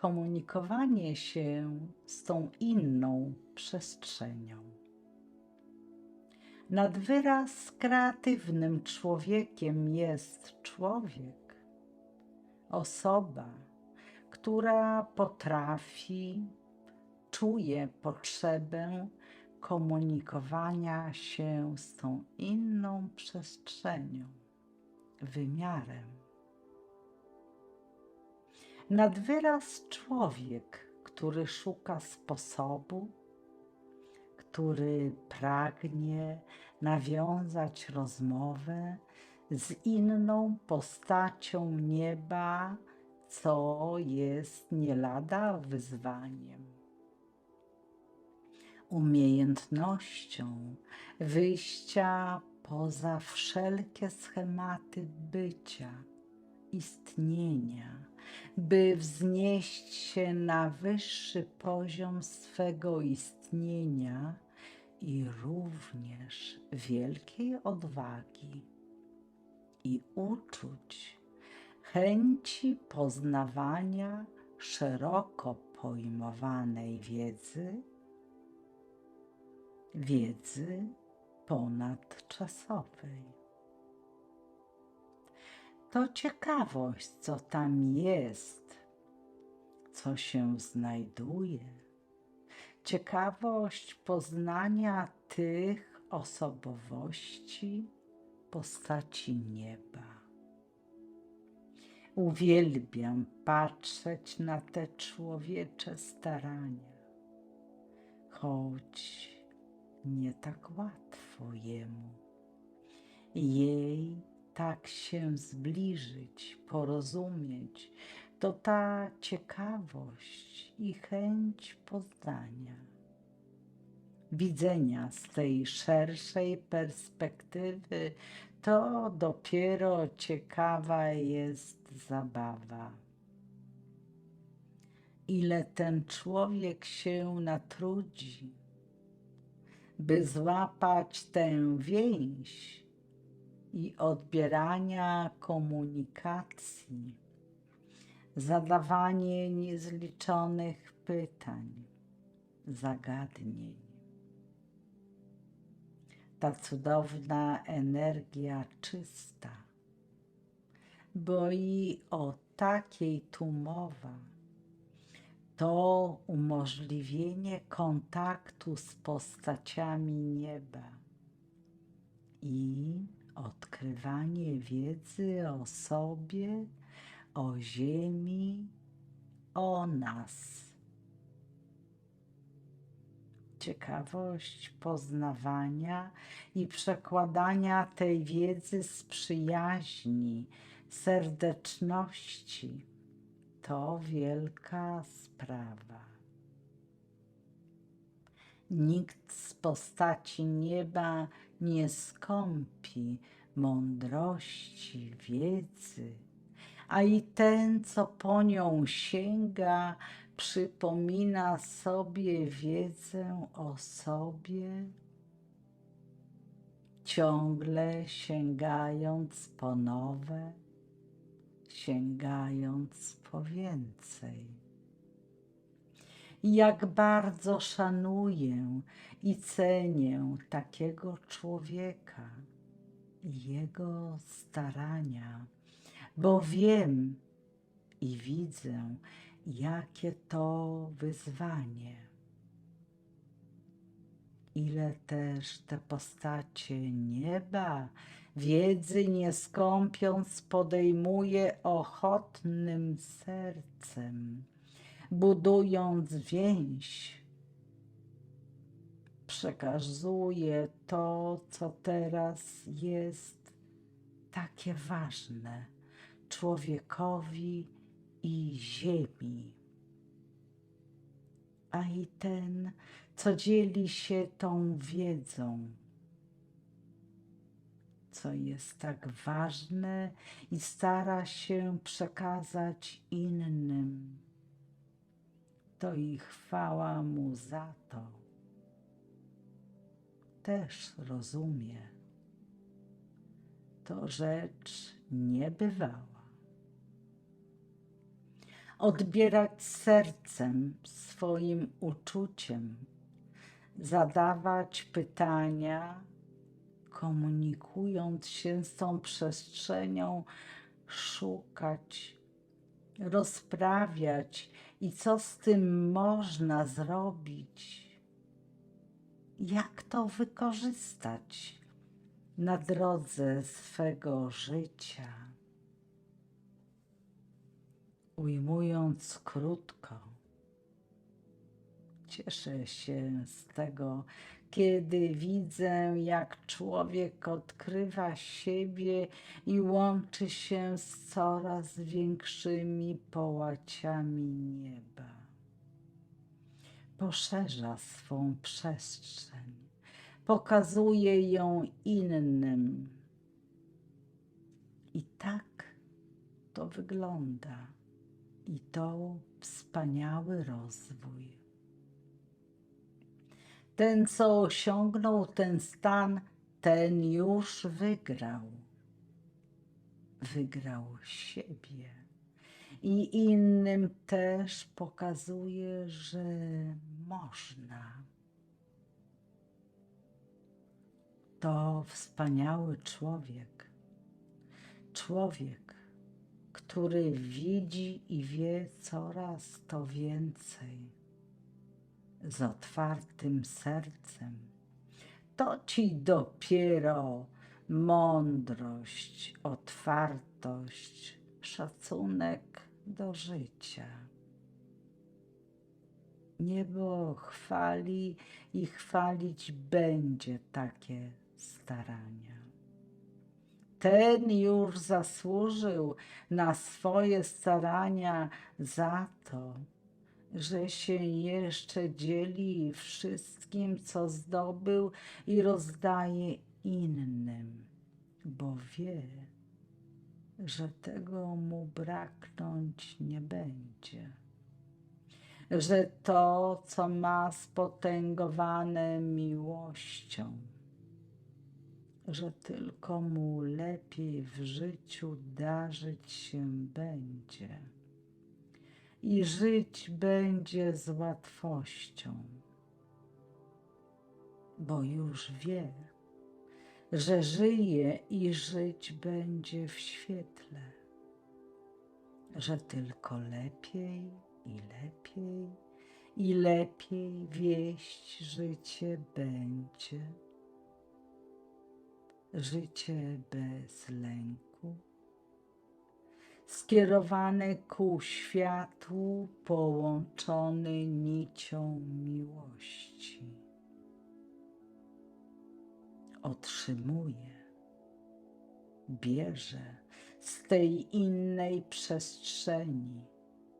komunikowanie się z tą inną przestrzenią. Nad wyraz kreatywnym człowiekiem jest człowiek, osoba, która potrafi, czuje potrzebę komunikowania się z tą inną przestrzenią, wymiarem. Nad wyraz człowiek, który szuka sposobu, który pragnie nawiązać rozmowę z inną postacią nieba, co jest nie lada wyzwaniem. Umiejętnością wyjścia poza wszelkie schematy bycia, istnienia, by wznieść się na wyższy poziom swego istnienia i również wielkiej odwagi i uczuć chęci poznawania szeroko pojmowanej wiedzy, wiedzy ponadczasowej. To ciekawość, co tam jest, co się znajduje. Ciekawość poznania tych osobowości, postaci nieba. Uwielbiam patrzeć na te człowiecze starania, choć nie tak łatwo jemu, jej tak się zbliżyć, porozumieć, to ta ciekawość i chęć poznania, widzenia z tej szerszej perspektywy, to dopiero ciekawa jest zabawa. Ile ten człowiek się natrudzi, by złapać tę więź i odbierania komunikacji, zadawanie niezliczonych pytań, zagadnień. Ta cudowna energia czysta, bo i o takiej tu mowa to umożliwienie kontaktu z postaciami nieba i odkrywanie wiedzy o sobie, o Ziemi, o nas. Ciekawość poznawania i przekładania tej wiedzy z przyjaźni, serdeczności to wielka sprawa. Nikt z postaci nieba nie skąpi mądrości, wiedzy, a i ten, co po nią sięga, przypomina sobie wiedzę o sobie, ciągle sięgając po nowe sięgając po więcej. Jak bardzo szanuję i cenię takiego człowieka i jego starania, bo wiem i widzę, jakie to wyzwanie. Ile też te postacie nieba wiedzy nie skąpiąc, podejmuje ochotnym sercem, budując więź. Przekazuje to, co teraz jest takie ważne człowiekowi i ziemi. A i ten, co dzieli się tą wiedzą, co jest tak ważne i stara się przekazać innym. To i chwała mu za to. Też rozumie. To rzecz niebywała. odbierać sercem swoim uczuciem, zadawać pytania, komunikując się z tą przestrzenią, szukać, rozprawiać i co z tym można zrobić, jak to wykorzystać na drodze swego życia. Ujmując krótko, cieszę się z tego, kiedy widzę, jak człowiek odkrywa siebie i łączy się z coraz większymi połaciami nieba. Poszerza swą przestrzeń, pokazuje ją innym. I tak to wygląda. I to wspaniały rozwój. Ten, co osiągnął ten stan, ten już wygrał. Wygrał siebie. I innym też pokazuje, że można. To wspaniały człowiek. Człowiek, który widzi i wie coraz to więcej z otwartym sercem. To ci dopiero mądrość, otwartość, szacunek do życia. Niebo chwali i chwalić będzie takie starania. Ten już zasłużył na swoje starania za to, że się jeszcze dzieli wszystkim, co zdobył i rozdaje innym, bo wie, że tego mu braknąć nie będzie. Że to, co ma spotęgowane miłością, że tylko mu lepiej w życiu darzyć się będzie i żyć będzie z łatwością, bo już wie, że żyje i żyć będzie w świetle, że tylko lepiej i lepiej i lepiej wieść życie będzie. Życie bez lęku, skierowane ku światłu, połączony nicią miłości. Otrzymuje, bierze z tej innej przestrzeni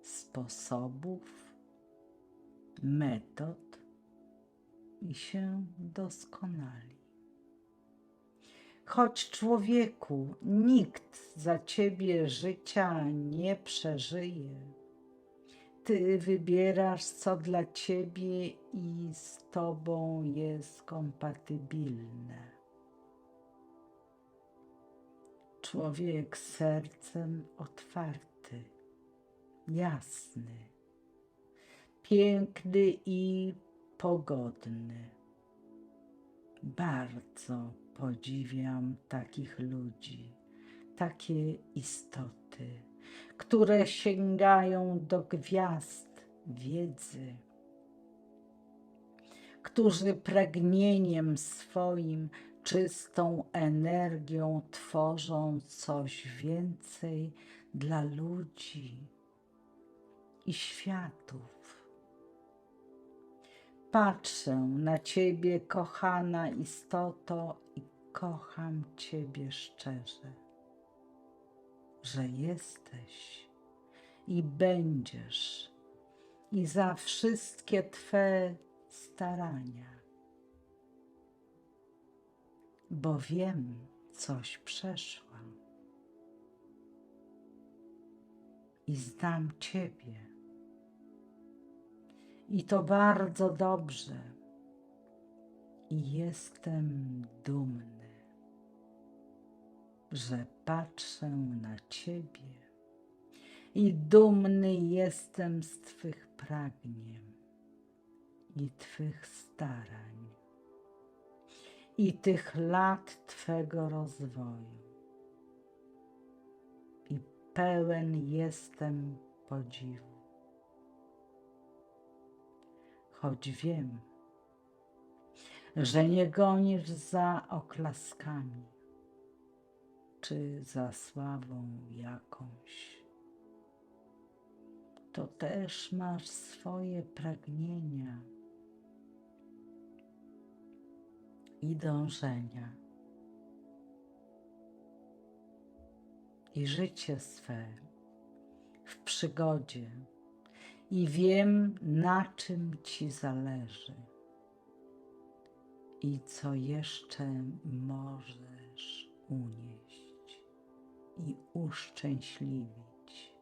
sposobów, metod i się doskonali. Choć człowieku, nikt za ciebie życia nie przeżyje. Ty wybierasz, co dla ciebie i z tobą jest kompatybilne. Człowiek sercem otwarty, jasny, piękny i pogodny. Bardzo podziwiam takich ludzi, takie istoty, które sięgają do gwiazd wiedzy, którzy pragnieniem swoim, czystą energią tworzą coś więcej dla ludzi i światów. Patrzę na Ciebie, kochana istoto, i kocham Ciebie szczerze, że jesteś i będziesz, i za wszystkie Twe starania, bo wiem, coś przeszłam i znam Ciebie. I to bardzo dobrze. I jestem dumny, że patrzę na Ciebie i dumny jestem z Twych pragnień i Twych starań i tych lat Twego rozwoju. I pełen jestem podziwu. Choć wiem, że nie gonisz za oklaskami czy za sławą jakąś. To też masz swoje pragnienia i dążenia. I życie swe w przygodzie, i wiem, na czym ci zależy i co jeszcze możesz unieść i uszczęśliwić.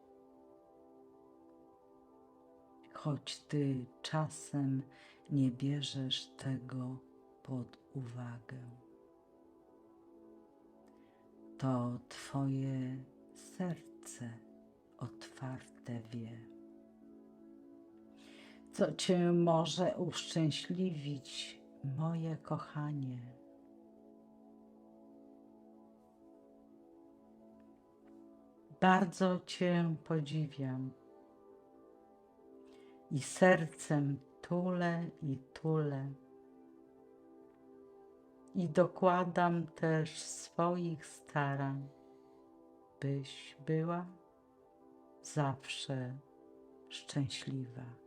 Choć ty czasem nie bierzesz tego pod uwagę, to twoje serce otwarte wie, co cię może uszczęśliwić moje kochanie. Bardzo Cię podziwiam i sercem tulę i tulę. I dokładam też swoich starań, byś była zawsze szczęśliwa.